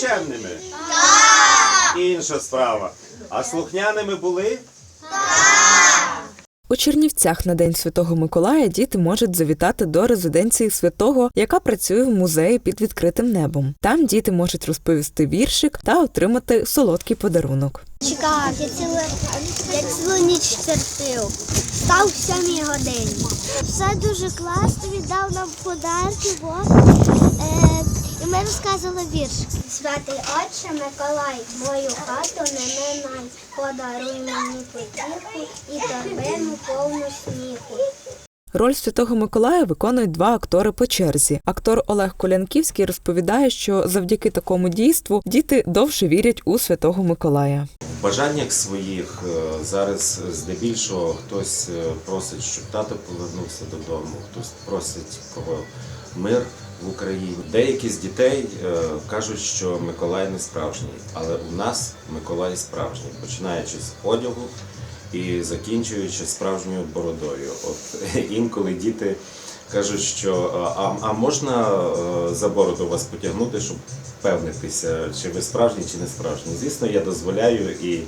чемними? Так! Інша справа. А слухняними були? У Чернівцях на День Святого Миколая діти можуть завітати до резиденції святого, яка працює в музеї під відкритим небом. Там діти можуть розповісти віршик та отримати солодкий подарунок. Чекав, я цілу, я цілу ніч терпів. Став в сьомій годині. Все дуже класно, він дав нам подарки, бо, е, розказували вірш. Святий Отче Миколай, мою хату не минай, подаруй мені потіху і торбину повну сміху. Роль святого Миколая виконують два актори по черзі. Актор Олег Колянківський розповідає, що завдяки такому дійству діти довше вірять у святого Миколая. Бажаннях своїх е, зараз здебільшого хтось е, просить, щоб тато повернувся додому, хтось просить про мир в Україні. Деякі з дітей е, кажуть, що Миколай не справжній, але у нас Миколай справжній, починаючи з одягу і закінчуючи справжньою бородою. От інколи діти кажуть, що а, а можна е, за бороду вас потягнути, щоб впевнитися, чи ви справжні, чи не справжні. Звісно, я дозволяю і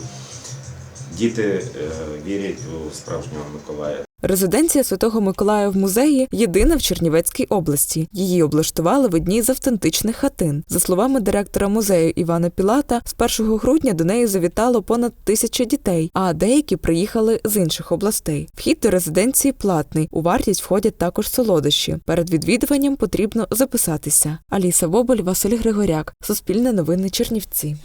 діти е, вірять у справжнього Миколая. Резиденція Святого Миколая в музеї єдина в Чернівецькій області. Її облаштували в одній з автентичних хатин. За словами директора музею Івана Пілата, з 1 грудня до неї завітало понад тисяча дітей, а деякі приїхали з інших областей. Вхід до резиденції платний. У вартість входять також солодощі. Перед відвідуванням потрібно записатися. Аліса Боболь, Василь Григоряк. Суспільне новини Чернівці.